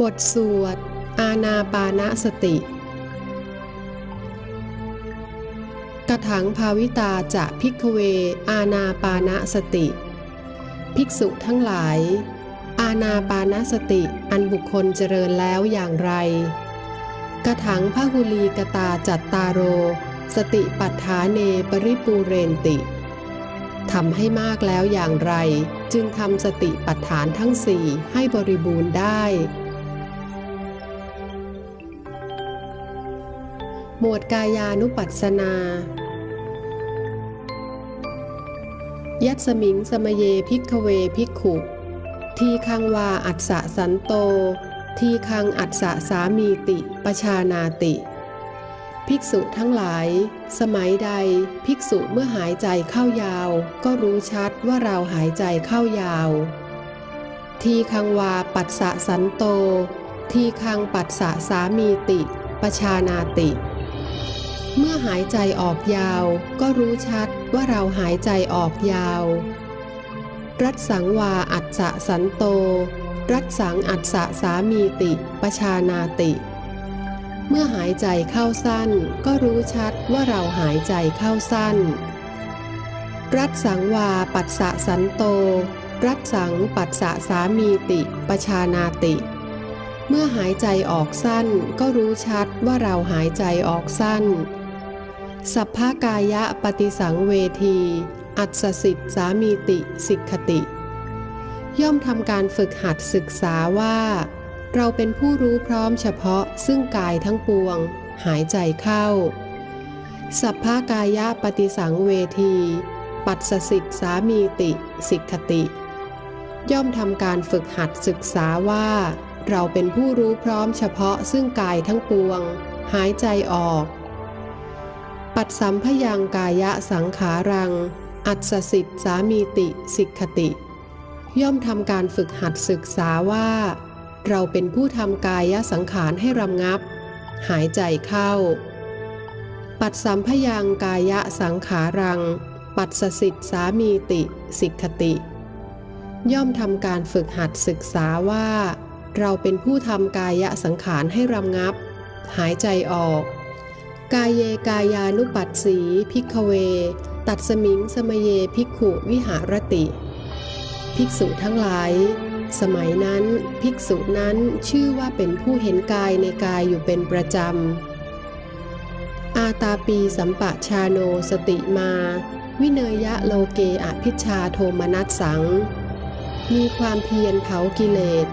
บทสวด อาณาปานสติ กระถังภาวิตาจะพิกเว อาณาปานสติ ภิกษุทั้งหลาย อาณาปานสติอันบุคคลเจริญแล้วอย่างไร กระถังพหุลีกตาจัตตาโร สติปัฏฐานเนปริปูเรนติทำให้มากแล้วอย่างไร จึงทำสติปัฏฐานทั้งสี่ให้บริบูรณ์ได้ หมวดกายานุปัสสนา ยัตสมิงสมเยพิกเวพิกขุ ทีคังวาอัสสะสันโต ทีคังอัสสะสามีติปชานาติ ภิกษุทั้งหลาย สมัยใดภิกษุเมื่อหายใจเข้ายาว ก็รู้ชัดว่าเราหายใจเข้ายาว ทีคังวาปัสสะสันโต ทีคังปัสสะสามีติปชานาติ เมื่อหายใจออกยาว ก็รู้ชัดว่าเราหายใจออกยาว รัตสังวาอัสสะสันโต รัตสังอัสสะสามีติปชานาติ เมื่อหายใจเข้าสั้น ก็รู้ชัดว่าเราหายใจเข้าสั้น รัตสังวาปัสสะสันโต รัตสังปัสสะสามีติปชานาติ เมื่อหายใจออกสั้นก็รู้ชัดว่าเราหายใจออกสั้น สัพพากายะปฏิสังเวที อัศสิทธสามีติสิกขติ ย่อมทำการฝึกหัดศึกษาว่า เราเป็นผู้รู้พร้อมเฉพาะซึ่งกายทั้งปวง หายใจเข้า สัพพากายะปฏิสังเวที ปัสสิทธสามีติสิกขติ ย่อมทำการฝึกหัดศึกษาว่า เราเป็นผู้รู้พร้อมเฉพาะซึ่งกายทั้งปวง หายใจออก ปัดสัมพยังกายะสังขารัง อัศสิทธสามีติสิกขติ ย่อมทำการฝึกหัดศึกษาว่า เราเป็นผู้ทำกายะสังขารให้รำงับ หายใจเข้า ปัดสัมพยังกายะสังขารัง ปัสสิทธสามีติสิกขติ ย่อมทำการฝึกหัดศึกษาว่า เราเป็นผู้ทำกายสังขารให้รำงับ หายใจออก กายเยกายานุปัสสีพิกเว ตัดสมิงสมเยภิกขุวิหารติ ภิกษุทั้งหลาย สมัยนั้นภิกษุนั้นชื่อว่าเป็นผู้เห็นกายในกายอยู่เป็นประจำ อาตาปีสัมปะชาโนสติมา วิเนยะโลเกอภิชาโทมนัสสัง มีความเพียรเผากิเลส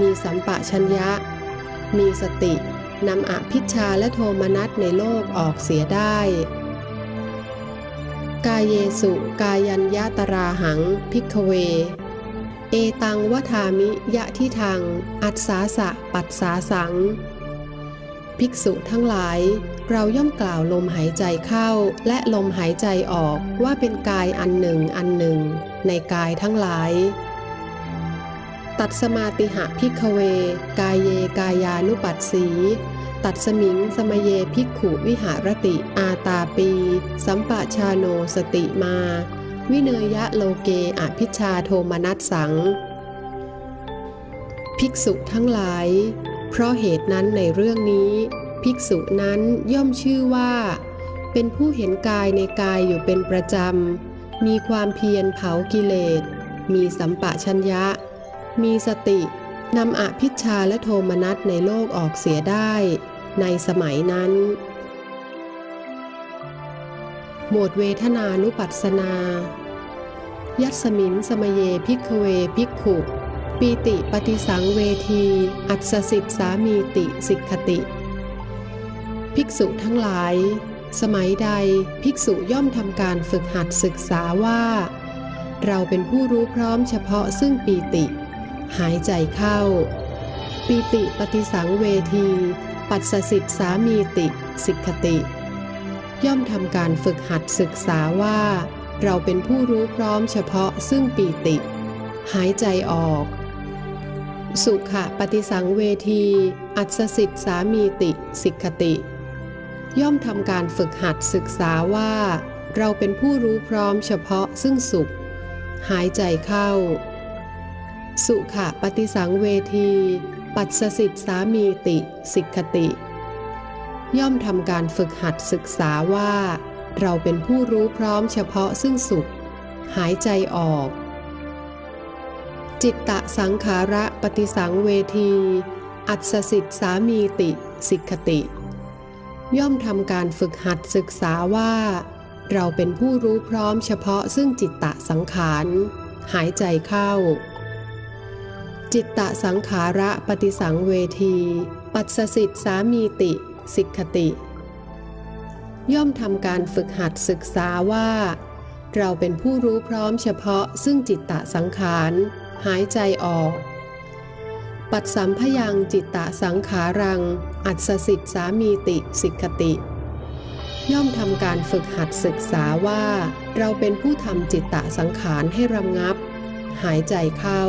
มีสัมปะชัญญะ มีสตินำอภิชาและโทมนัสในโลกออกเสียได้ กายเยสุกายัญญาตราหังพิกเว เอตังวทามิยะทิทัง อัศสาสะปัสสาสัง ภิกษุทั้งหลาย เราย่อมกล่าวลมหายใจเข้าและลมหายใจออกว่าเป็นกายอันหนึ่งอันหนึ่ง ในกายทั้งหลาย ตัดสมาติหะพิกเว กายเยกายานุปัสสี ตัดสมิงสมเยภิกขุวิหารติ อาตาปี สัมปะชาโนสติมา วิเนยะโลเกอภิชาโทมนัสสัง ภิกษุทั้งหลาย เพราะเหตุนั้นในเรื่องนี้ ภิกษุนั้นย่อมชื่อว่า เป็นผู้เห็นกายในกายอยู่เป็นประจำ มีความเพียรเผากิเลส มีสัมปะชัญญะ มีสตินำอภิชาและโทมนัสในโลกออกเสียได้ ในสมัยนั้น หมวดเวทนานุปัสสนา ยัสมิงสมเยพิกเวพิกขุปีติปฏิสังเวที อัศสิทสามีติสิกขติ ภิกษุทั้งหลาย สมัยใดภิกษุย่อมทำการฝึกหัดศึกษาว่า เราเป็นผู้รู้พร้อมเฉพาะซึ่งปีติ หายใจเข้าปีติปฏิสังเวที ปัสสิทธสามีติสิกขติ ย่อมทำการฝึกหัดศึกษาว่า เราเป็นผู้รู้พร้อมเฉพาะซึ่งปีติ หายใจออก สุขะปฏิสังเวที อัศสิทธสามีติสิกขติ ย่อมทำการฝึกหัดศึกษาว่า เราเป็นผู้รู้พร้อมเฉพาะซึ่งสุข หายใจเข้า สุขะปฏิสังเวที ปัสสิทธสามีติสิกขติ ย่อมทำการฝึกหัดศึกษาว่า เราเป็นผู้รู้พร้อมเฉพาะซึ่งสุข หายใจออก จิตตะสังขาระปฏิสังเวที อัศสิทธสามีติสิกขติ ย่อมทำการฝึกหัดศึกษาว่า เราเป็นผู้รู้พร้อมเฉพาะซึ่งจิตตะสังขาร หายใจเข้า จิตตะสังขาระปฏิสังเวที ปัสสสิทธสามีติ สิกขติ ย่อมทำการฝึกหัดศึกษาว่า เราเป็นผู้รู้พร้อมเฉพาะซึ่งจิตตะสังขาร หายใจออก ปัดสัมพยังจิตตะสังขารัง อัศสิทธสามีติ สิกขติ ย่อมทำการฝึกหัดศึกษาว่า เราเป็นผู้ทำจิตตะสังขารให้รำงับ หายใจเข้า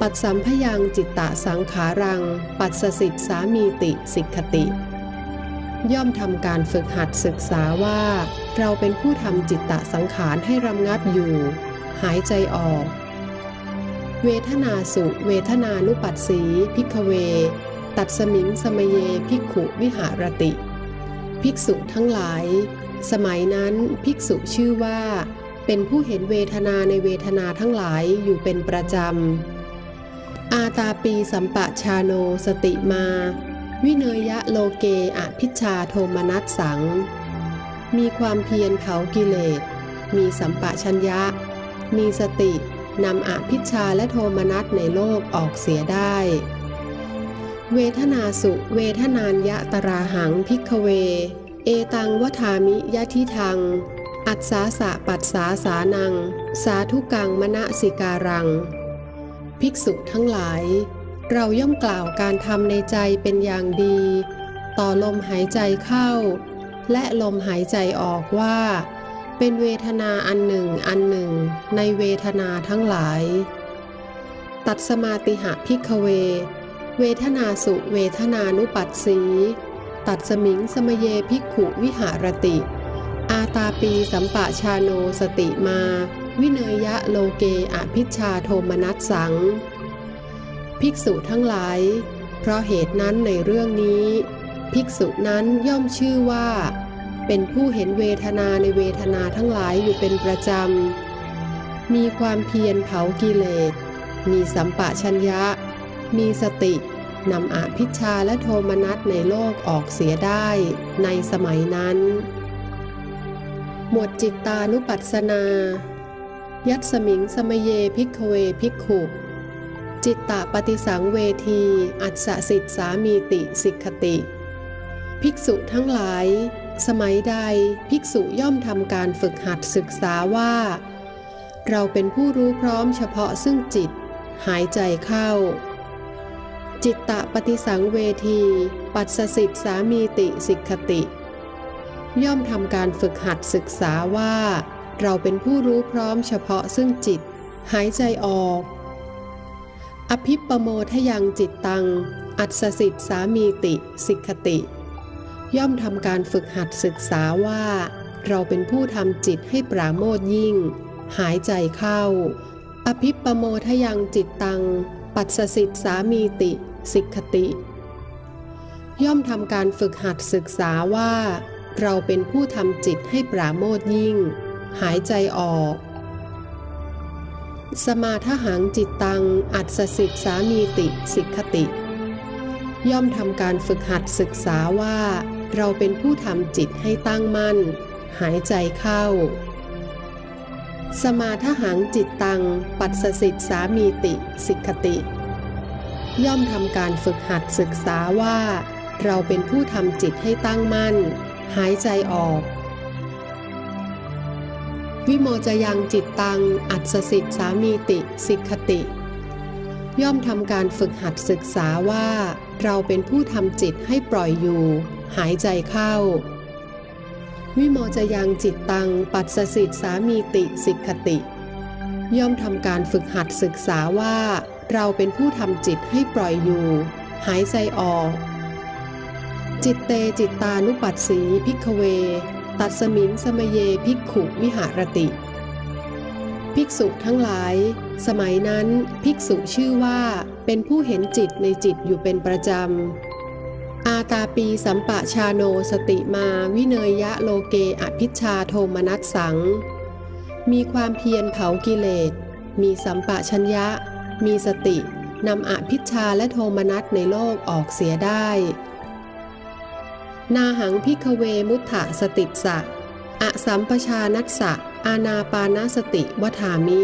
ปัดสัมพยังจิตตะสังขารัง ปัสสสิทธสามีติสิกขติ ย่อมทำการฝึกหัดศึกษาว่า เราเป็นผู้ทำจิตตะสังขารให้รำงับอยู่ หายใจออก เวทนาสุเวทนานุปัสสีพิกเว ตัดสมิงสมเยภิกขุวิหารติ ภิกษุทั้งหลาย สมัยนั้นภิกษุชื่อว่า เป็นผู้เห็นเวทนาในเวทนาทั้งหลายอยู่เป็นประจำ อาตาปีสัมปะชาโนสติมา วิเนยะโลเกอภิชาโทมนัสสัง มีความเพียรเผากิเลส มีสัมปะชัญญะ มีสตินำอภิชาและโทมนัสในโลกออกเสียได้ เวทนาสุเวทนานยะตราหังพิกเว เอตังวทามิยะทิทัง อัศสาสะปัสสาสานัง สาธุกังมณสิการัง ภิกษุทั้งหลาย เราย่อมกล่าวการทำในใจเป็นอย่างดี ต่อลมหายใจเข้า และลมหายใจออกว่า เป็นเวทนาอันหนึ่งอันหนึ่ง ในเวทนาทั้งหลาย ตัดสมาติหะพิกเว เวทนาสุเวทนานุปัสสี ตัดสมิงสมเยภิกขุวิหารติ อาตาปีสัมปะชาโนสติมา วิเนยะโลเกอภิชาโทมนัสสัง ภิกษุทั้งหลาย เพราะเหตุนั้นในเรื่องนี้ ภิกษุนั้นย่อมชื่อว่า เป็นผู้เห็นเวทนาในเวทนาทั้งหลายอยู่เป็นประจำ มีความเพียรเผากิเลส มีสัมปะชัญญะ มีสตินำอภิชาและโทมนัสในโลกออกเสียได้ในสมัยนั้น หมวดจิตตานุปัสสนา ยัตสมิงสมเยพิกเวพิกขุจิตตะปฏิสังเวที อัศสิทธสามีติสิกขติ ภิกษุทั้งหลาย สมัยใดภิกษุย่อมทำการฝึกหัดศึกษาว่า เราเป็นผู้รู้พร้อมเฉพาะซึ่งจิต หายใจเข้า จิตตะปฏิสังเวที ปัสสสิทธสามีติสิกขติ ย่อมทำการฝึกหัดศึกษาว่า เราเป็นผู้รู้พร้อมเฉพาะซึ่งจิต หายใจออก อภิปโมทยังจิตตัง อัศสิทธสามีติสิกขติ ย่อมทำการฝึกหัดศึกษาว่า เราเป็นผู้ทำจิตให้ปราโมทยิ่ง หายใจเข้า อภิปโมทยังจิตตัง ปัสสสิทธสามีติสิกขติ ย่อมทำการฝึกหัดศึกษาว่า เราเป็นผู้ทำจิตให้ปราโมทยิ่ง หายใจออก สมาทหังจิตตัง อัศสิทธสามีติสิกขติ ย่อมทำการฝึกหัดศึกษาว่า เราเป็นผู้ทำจิตให้ตั้งมั่น หายใจเข้า สมาทหังจิตตัง ปัสสสิทธสามีติสิกขติ ย่อมทำการฝึกหัดศึกษาว่า เราเป็นผู้ทำจิตให้ตั้งมั่น หายใจออก วิโมจยังจิตตัง อัศสิทธสามีติ สิกขติ ย่อมทำการฝึกหัดศึกษาว่า เราเป็นผู้ทำจิตให้ปล่อยอยู่ หายใจเข้า วิโมจยังจิตตัง ปัสสสิทธสามีติสิกขติ ย่อมทำการฝึกหัดศึกษาว่า เราเป็นผู้ทำจิตให้ปล่อยอยู่ หายใจออก จิตเตจิตตานุปัสสีพิกเว ตัดสมิงสมเยภิกขุวิหารติ ภิกษุทั้งหลาย สมัยนั้นภิกษุชื่อว่าเป็นผู้เห็นจิตในจิตอยู่เป็นประจำ อาตาปีสัมปะชาโนสติมาวิเนยยะโลเกอภิชาโทมนัสสัง มีความเพียรเผากิเลส มีสัมปะชัญญะ มีสตินำอภิชาและโทมนัสในโลกออกเสียได้ นาหังพิกเวมุตถะสติสะอสัมปชานัสสะอานาปานาสติวถามิ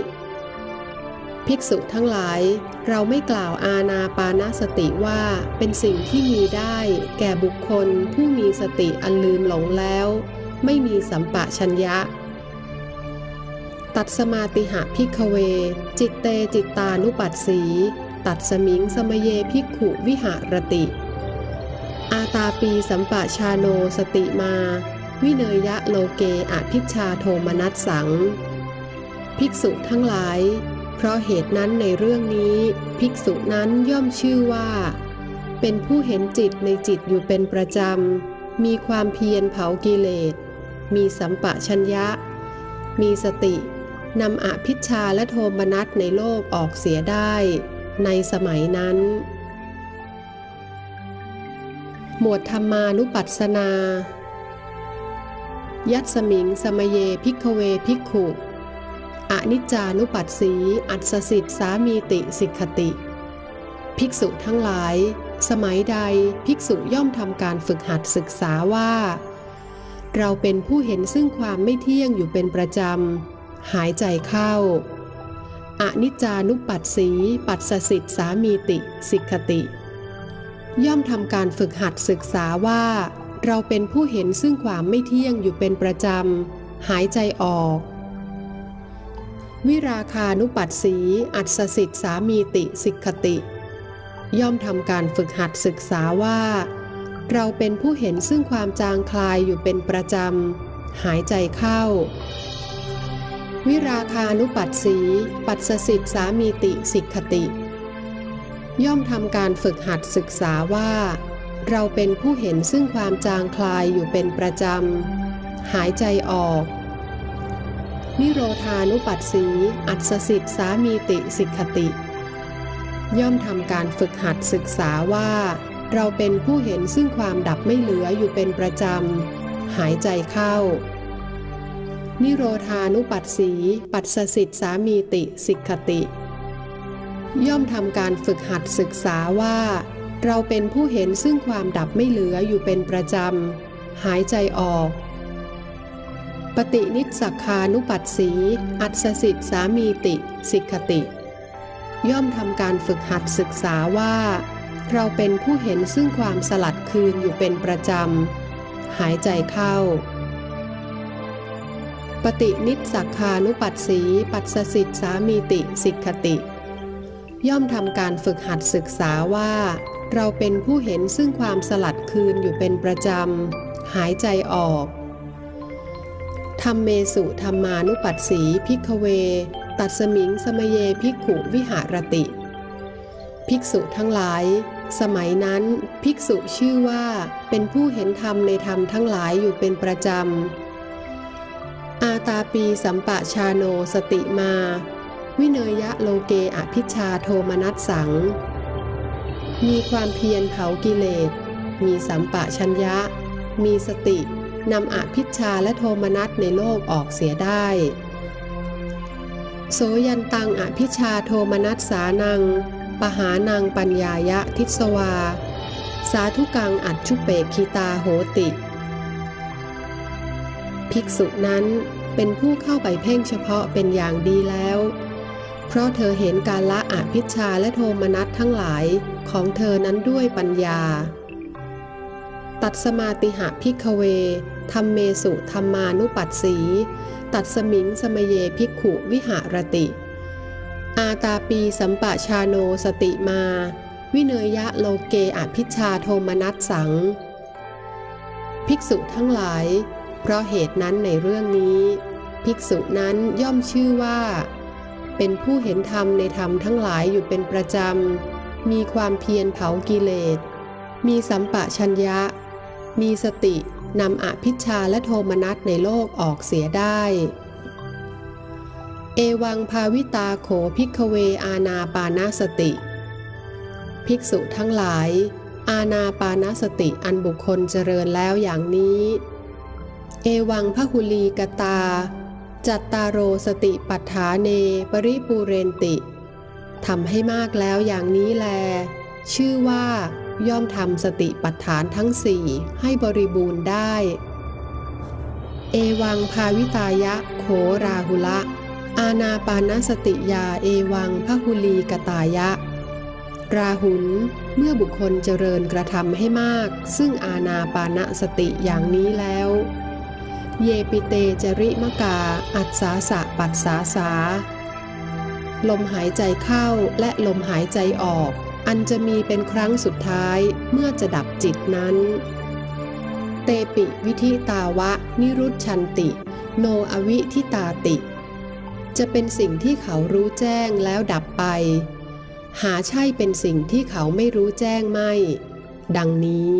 ภิกษุทั้งหลาย เราไม่กล่าวอาณาปานาสติว่าเป็นสิ่งที่มีได้ แก่บุคคลผู้มีสติอันลืมหลงแล้ว ไม่มีสัมปะชัญญะ ตัดสมาติหะพิกเว จิตเตจิตตานุปัสสี ตัดสมิงสมเยพิกขุวิหารติ อาตาปีสัมปะชาโนสติมา วิเนยะโลเกอภิชาโทมนัสสัง ภิกษุทั้งหลาย เพราะเหตุนั้นในเรื่องนี้ ภิกษุนั้นย่อมชื่อว่า เป็นผู้เห็นจิตในจิตอยู่เป็นประจำ มีความเพียรเผากิเลส มีสัมปะชัญญะ มีสตินำอภิชาและโทมนัสในโลกออกเสียได้ ในสมัยนั้น หมวดธรรมานุปัสสนา ยัตสมิงสมเยพิกเวพิกขุอนิจจานุปัสสี อัศสิทธสามีติสิกขติ ภิกษุทั้งหลาย สมัยใดภิกษุย่อมทำการฝึกหัดศึกษาว่า เราเป็นผู้เห็นซึ่งความไม่เที่ยงอยู่เป็นประจำ หายใจเข้า อนิจจานุปัสสี ปัสสสิทธสามีติสิกขติ ย่อมทำการฝึกหัดศึกษาว่า เราเป็นผู้เห็นซึ่งความไม่เที่ยงอยู่เป็นประจำ หายใจออก วิราคานุปัสสีอัศสิทธสามีติสิกขติ ย่อมทำการฝึกหัดศึกษาว่า เราเป็นผู้เห็นซึ่งความจางคลายอยู่เป็นประจำ หายใจเข้า วิราคานุปัสสี ปัสสิทธสามีติสิกขติ ย่อมทำการฝึกหัดศึกษาว่า เราเป็นผู้เห็นซึ่งความจางคลายอยู่เป็นประจำ หายใจออก นิโรธานุปัสสี อัศสิทธสามีติสิกขติ ย่อมทำการฝึกหัดศึกษาว่า เราเป็นผู้เห็นซึ่งความดับไม่เหลืออยู่เป็นประจำ หายใจเข้า นิโรธานุปัสสี ปัสสิทธสามีติสิกขติ ย่อมทำการฝึกหัดศึกษาว่า เราเป็นผู้เห็นซึ่งความดับไม่เหลืออยู่เป็นประจำ หายใจออก ปฏินิสักคานุปัสสี อัศสิทธสามีติ สิกขติ ย่อมทำการฝึกหัดศึกษาว่า เราเป็นผู้เห็นซึ่งความสลัดคืนอยู่เป็นประจำ หายใจเข้าปฏินิสักคานุปัสสี ปัสสสิทธสามีติ สิกขติ ย่อมทำการฝึกหัดศึกษาว่า เราเป็นผู้เห็นซึ่งความสลัดคืนอยู่เป็นประจำ หายใจออกธรรมเมสุธรรมานุปัสสีพิกเว ตัดสมิงสมเยพิกขุวิหารติ ภิกษุทั้งหลาย สมัยนั้นภิกษุชื่อว่าเป็นผู้เห็นธรรมในธรรมทั้งหลายอยู่เป็นประจำ อาตาปีสัมปะชาโนสติมา วิเนยะโลเกอภิชาโทมนัสสัง มีความเพียรเผากิเลส มีสัมปะชัญญะ มีสตินำอภิชาและโทมนัสในโลกออกเสียได้ โสยันตังอภิชาโทมนัสสานัง ปหานังปัญญายะทิสวา สาธุกังอัจชุเปกคีตาโหติ ภิกษุนั้นเป็นผู้เข้าไปเพ่งเฉพาะเป็นอย่างดีแล้ว เพราะเธอเห็นการละอภิชาและโทมนัสทั้งหลายของเธอนั้นด้วยปัญญา ตัดสมาติหะพิกเวธรรมเมสุธรรมานุปัสสี ตัดสมิงสมเยพิกขุวิหารติ อาตาปีสัมปะชาโนสติมา วิเนยะโลเกอภิชาโทมนัสสัง ภิกษุทั้งหลาย เพราะเหตุนั้นในเรื่องนี้ ภิกษุนั้นย่อมชื่อว่า เป็นผู้เห็นธรรมในธรรมทั้งหลายอยู่เป็นประจำ มีความเพียรเผากิเลส มีสัมปะชัญญะ มีสตินำอภิชาและโทมนัสในโลกออกเสียได้ เอวังภาวิตาโขพิกเวอาณาปานาสติ ภิกษุทั้งหลาย อาณาปานาสติอันบุคคลเจริญแล้วอย่างนี้ เอวังพหุลีกตา จัตตารโรสติปัฏฐาเน ปริปูเรนติทำให้มากแล้วอย่างนี้แล ชื่อว่า ย่อมทำสติปัฏฐานทั้งสี่ให้บริบูรณ์ได้ เอวังภาวิตายะโขราหุละ อาณาปานสติยาเอวังพหุลีกตายะ ราหุลเมื่อบุคคลเจริญกระทำให้มาก ซึ่งอาณาปานสติอย่างนี้แล้ว เยปิเตจริมกา อัศสาสะปัสสาสา ลมหายใจเข้าและลมหายใจออก อันจะมีเป็นครั้งสุดท้ายเมื่อจะดับจิตนั้น เตปิวิธิตาวะ นิรุชชันติ โนอวิทิตาติ จะเป็นสิ่งที่เขารู้แจ้งแล้วดับไป หาใช่เป็นสิ่งที่เขาไม่รู้แจ้งไม่ ดังนี้